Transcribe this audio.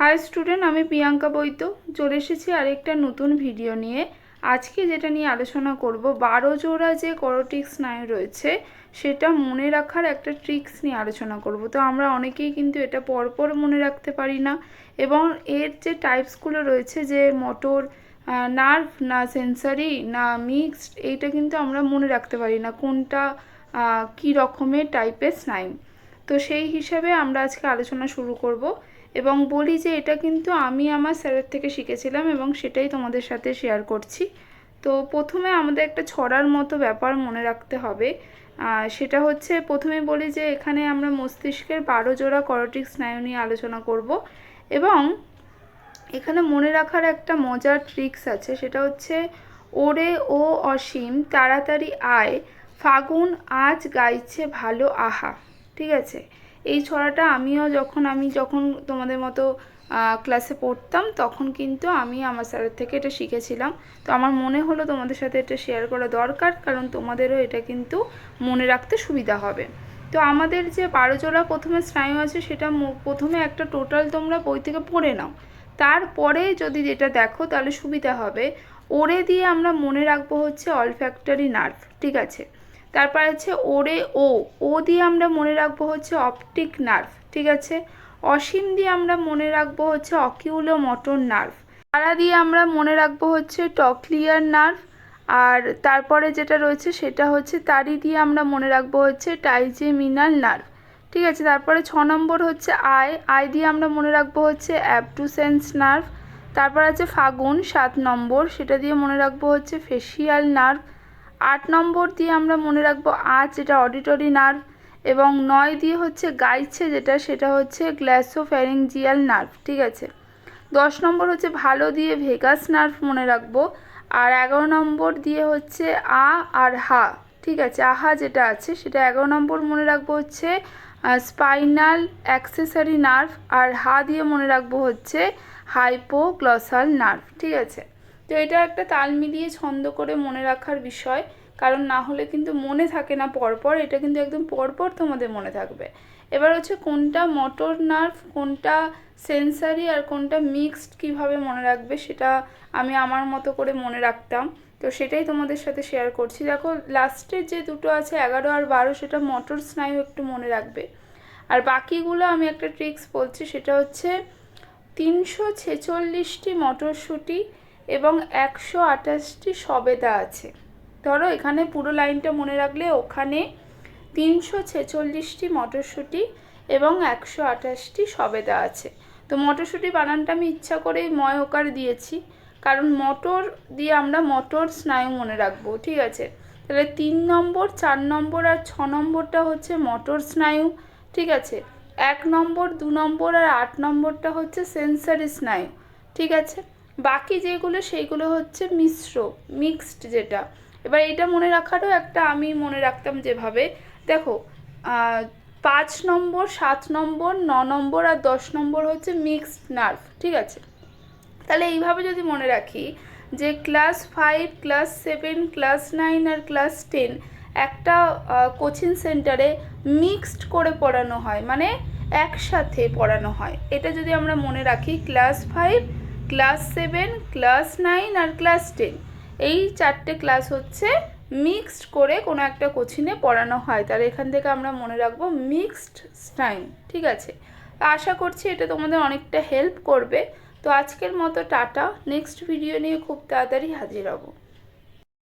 High student আমি প্রিয়াঙ্কা বৈদ্য। চলে এসেছি আরেকটা নতুন ভিডিও নিয়ে। আজকে যেটা নিয়ে আলোচনা করব, বারো জোড়া যে করোটিক স্নায়ু রয়েছে, সেটা মনে রাখার একটা ট্রিক্স নিয়ে আলোচনা করব। তো আমরা অনেকেই কিন্তু এটা পরপর মনে রাখতে পারি না। এবং এর যে টাইপসগুলো রয়েছে, যে মোটর নার্ভ না সেন্সারি না মিক্সড এইটা কিন্তু আমরা মনে রাখতে পারি না কোনটা কী রকমের টাইপের স্নায়ু তো সেই হিসাবে আমরা আজকে আলোচনা শুরু করব। এবং বলি যে এটা কিন্তু আমি আমার স্যারের থেকে শিখেছিলাম এবং সেটাই তোমাদের সাথে শেয়ার করছি। তো প্রথমে আমাদের একটা ছড়ার মতো ব্যাপার মনে রাখতে হবে। সেটা হচ্ছে প্রথমে বলি যে এখানে আমরা মস্তিষ্কের বারো জোড়া করটিক স্নায়ু নিয়ে আলোচনা করব এবং এখানে মনে রাখার একটা মজার ট্রিক্স আছে। সেটা হচ্ছে ওরে ও অসীম তাড়াতাড়ি আয়, ফাগুন আজ গাইছে ভালো আহা, ঠিক আছে? এই ছড়াটা আমিও যখন, আমি যখন তোমাদের মতো ক্লাসে পড়তাম, তখন কিন্তু আমি আমার স্যারের থেকে এটা শিখেছিলাম। তো আমার মনে হলো তোমাদের সাথে এটা শেয়ার করা দরকার, কারণ তোমাদেরও এটা কিন্তু মনে রাখতে সুবিধা হবে। তো আমাদের যে বারো জোড়া প্রথমে স্নায়ু আছে, সেটা প্রথমে একটা টোটাল তোমরা বই থেকে পড়ে নাও। তারপরে যদি যেটা দেখো, তাহলে সুবিধা হবে। ওরে দিয়ে আমরা মনে রাখব হচ্ছে অলফ্যাক্টরি নার্ভ ঠিক আছে? তারপর আছে ওরে ও। ও দিয়ে আমরা মনে রাখব হচ্ছে অপটিক নার্ভ, ঠিক আছে? অসীম দিয়ে আমরা মনে রাখব হচ্ছে অকিউলো মোটর নার্ভ। তারা দিয়ে আমরা মনে রাখব হচ্ছে টকলিয়ার নার্ভ। আর তারপরে যেটা রয়েছে সেটা হচ্ছে তারি দিয়ে আমরা মনে রাখব হচ্ছে টাইজেমিনাল নার্ভ। ঠিক আছে? তারপরে ছ নম্বর হচ্ছে আয় আয় দিয়ে আমরা মনে রাখব হচ্ছে অ্যাবটুসেন্স নার্ভ। তারপর আছে ফাগুন, সাত নম্বর। সেটা দিয়ে মনে রাখব হচ্ছে ফেসিয়াল নার্ভ। আট নম্বর দিয়ে আমরা মনে রাখব আজ যেটা অডিটরি নার্ভ এবং নয় দিয়ে হচ্ছে গাইছে যেটা, সেটা হচ্ছে গ্ল্যাসোফ্যারিঞ্জিয়াল নার্ভ ঠিক আছে? দশ নম্বর হচ্ছে ভালো দিয়ে ভেগাস নার্ভ মনে রাখব, আর এগারো নম্বর দিয়ে হচ্ছে আ আর হা, ঠিক আছে? আহা যেটা আছে, সেটা এগারো নম্বর মনে রাখব হচ্ছে স্পাইনাল অ্যাক্সেসারি নার্ভ আর হা দিয়ে মনে রাখব হচ্ছে হাইপোগ্লসাল নার্ভ ঠিক আছে? তো এটা একটা তাল মিলিয়ে ছন্দ করে মনে রাখার বিষয়। কারণ না হলে কিন্তু মনে থাকে না পরপর, এটা কিন্তু একদম পরপর তোমাদের মনে থাকবে। এবার হচ্ছে কোনটা মোটর নার্ভ কোনটা সেন্সারি আর কোনটা মিক্সড কীভাবে মনে রাখবে সেটা আমি আমার মতো করে মনে রাখতাম। তো সেটাই তোমাদের সাথে শেয়ার করছি। দেখো লাস্টের যে দুটো আছে, এগারো আর বারো, সেটা মোটর স্নায়ু একটু মনে রাখবে। আর বাকিগুলো আমি একটা ট্রিক্স বলছি, সেটা হচ্ছে তিনশো ছেচল্লিশটি মটরশুঁটি এবং একশো আঠাশটি সবেদা আছে। ধরো, এখানে পুরো লাইনটা মনে রাখলে ওখানে তিনশো ছেচল্লিশটি মটরশুঁটি এবং একশো আঠাশটি সবেদা আছে। তো মটরশুঁটি বানানটা আমি ইচ্ছা করেই ময় ওকার দিয়েছি, কারণ মটর দিয়ে আমরা মটর স্নায়ু মনে রাখব, ঠিক আছে? তাহলে তিন নম্বর, চার নম্বর আর ছ নম্বরটা হচ্ছে মটর স্নায়ু, ঠিক আছে? এক নম্বর, দু নম্বর আর আট নম্বরটা হচ্ছে সেন্সারি স্নায়ু, ঠিক আছে? বাকি যেগুলো, সেইগুলো হচ্ছে মিশ্র, মিক্সড যেটা। এবার এটা মনে রাখারও একটা আমি মনে রাখতাম যেভাবে। দেখো পাঁচ নম্বর, সাত নম্বর, ন নম্বর আর দশ নম্বর হচ্ছে মিক্সড নার্ভ, ঠিক আছে? তাহলে এইভাবে যদি মনে রাখি যে class five, class seven, class nine আর ক্লাস টেন একটা কোচিং সেন্টারে মিক্সড করে পড়ানো হয় মানে একসাথে পড়ানো হয়। এটা যদি আমরা মনে রাখি, class five class seven, class nine আর ক্লাস টেন। এই চারটে ক্লাস হচ্ছে মিক্সড করে কোনো একটা কোচিনে পড়ানো হয়। তাহলে এখান থেকে আমরা মনে রাখব মিক্সড টাইম ঠিক আছে? আশা করছি এটা তোমাদের অনেকটা হেল্প করবে। তো আজকের মতো টাটা। নেক্সট ভিডিও নিয়ে খুব তাড়াতাড়ি হাজির হব।